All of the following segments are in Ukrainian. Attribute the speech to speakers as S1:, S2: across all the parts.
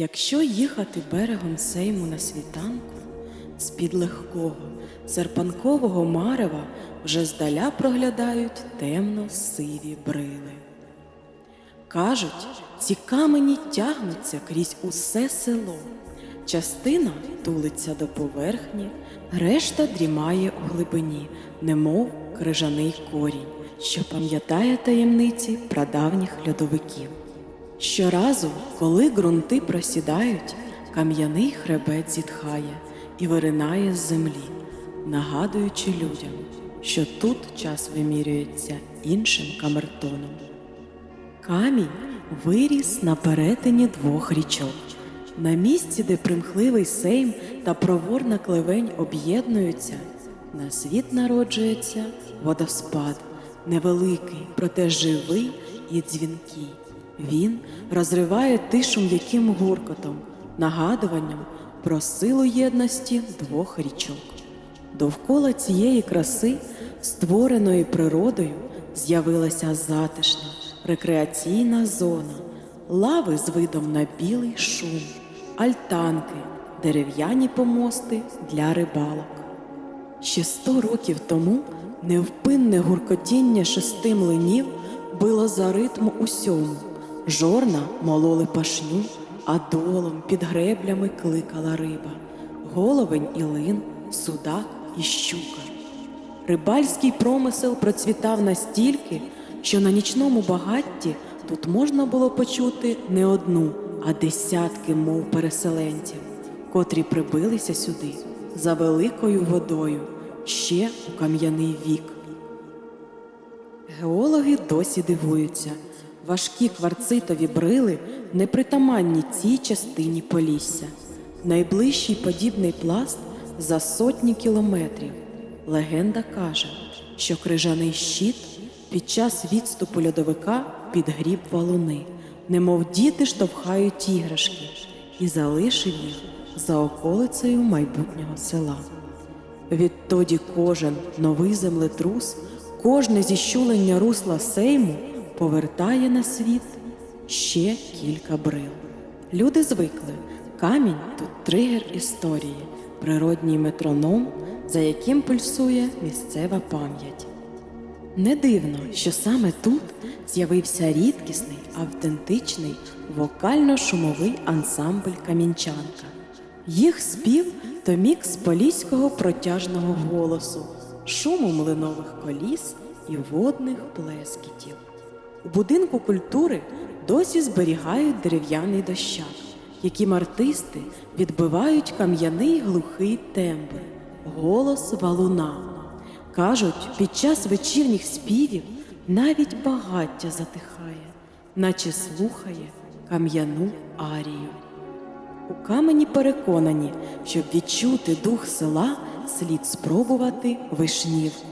S1: Якщо їхати берегом Сейму на світанку, з-під легкого серпанкового марева вже здаля проглядають темно-сиві брили. Кажуть, ці камені тягнуться крізь усе село. Частина тулиться до поверхні, решта дрімає у глибині, немов крижаний корінь, що пам'ятає таємниці прадавніх льодовиків. Щоразу, коли ґрунти просідають, кам'яний хребет зітхає і виринає з землі, нагадуючи людям, що тут час вимірюється іншим камертоном. Камінь виріс на перетині двох річок. На місці, де примхливий сейм та проворна клевень об'єднуються, на світ народжується водоспад, невеликий, проте живий і дзвінкий. Він розриває тишу м'яким гуркотом, нагадуванням про силу єдності двох річок. Довкола цієї краси, створеної природою, з'явилася затишна рекреаційна зона, лави з видом на білий шум, альтанки, дерев'яні помости для рибалок. Ще сто років тому невпинне гуркотіння шести млинів било за ритм усьому. Жорна мололи пашню, а долом під греблями кликала риба, головень і лин, судак і щука. Рибальський промисел процвітав настільки, що на нічному багатті тут можна було почути не одну, а десятки мов переселенців, котрі прибилися сюди за великою водою ще у кам'яний вік. Геологи досі дивуються. Важкі кварцитові брили непритаманні цій частині Полісся. Найближчий подібний пласт за сотні кілометрів. Легенда каже, що крижаний щит під час відступу льодовика підгріб валуни, немов діти штовхають іграшки, і залишив їх за околицею майбутнього села. Відтоді кожен новий землетрус, кожне зіщулення русла сейму повертає на світ ще кілька брил. Люди звикли, камінь тут тригер історії, природній метроном, за яким пульсує місцева пам'ять. Не дивно, що саме тут з'явився рідкісний, автентичний вокально-шумовий ансамбль Камінчанка. Їх спів то мікс поліського протяжного голосу, шуму млинових коліс і водних плескітів. У будинку культури досі зберігають дерев'яний дощак, яким артисти відбивають кам'яний глухий тембр, голос валуна. Кажуть, під час вечірніх співів навіть багаття затихає, наче слухає кам'яну арію. У камені переконані, щоб відчути дух села, слід спробувати вишнівку,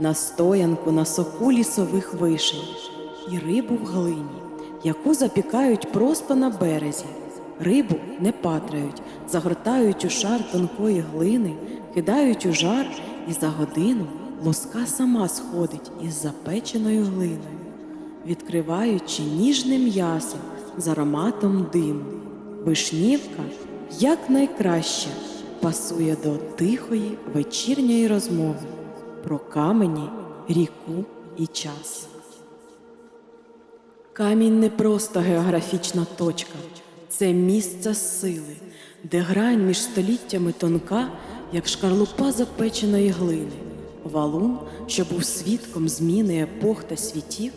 S1: настоянку на соку лісових вишень і рибу в глині, яку запікають просто на березі. Рибу не патрають, загортають у шар тонкої глини, кидають у жар, і за годину лоска сама сходить із запеченою глиною, відкриваючи ніжне м'ясо з ароматом диму. Вишнівка якнайкраще пасує до тихої вечірньої розмови про камені, ріку і час. Камінь не просто географічна точка, це місце сили, де грань між століттями тонка, як шкарлупа запеченої глини, валун, що був свідком зміни епох та світів,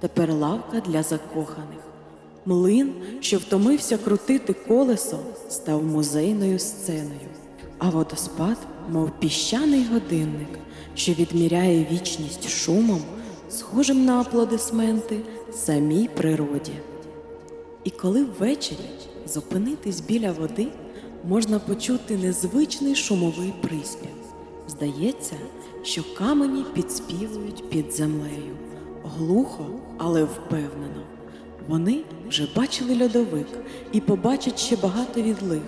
S1: тепер лавка для закоханих. Млин, що втомився крутити колесо, став музейною сценою, а водоспад, мов піщаний годинник, що відміряє вічність шумом, схожим на аплодисменти самій природі. І коли ввечері зупинитись біля води, можна почути незвичний шумовий приспів. Здається, що камені підспівують під землею, глухо, але впевнено. Вони вже бачили льодовик і побачать ще багато відлиг,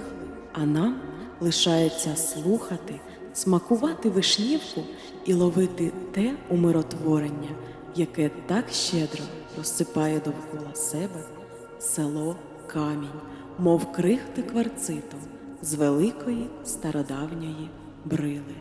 S1: а нам лишається слухати, смакувати вишнівку і ловити те умиротворення, яке так щедро розсипає довкола себе село камінь, мов крихти кварцитом з великої стародавньої брили.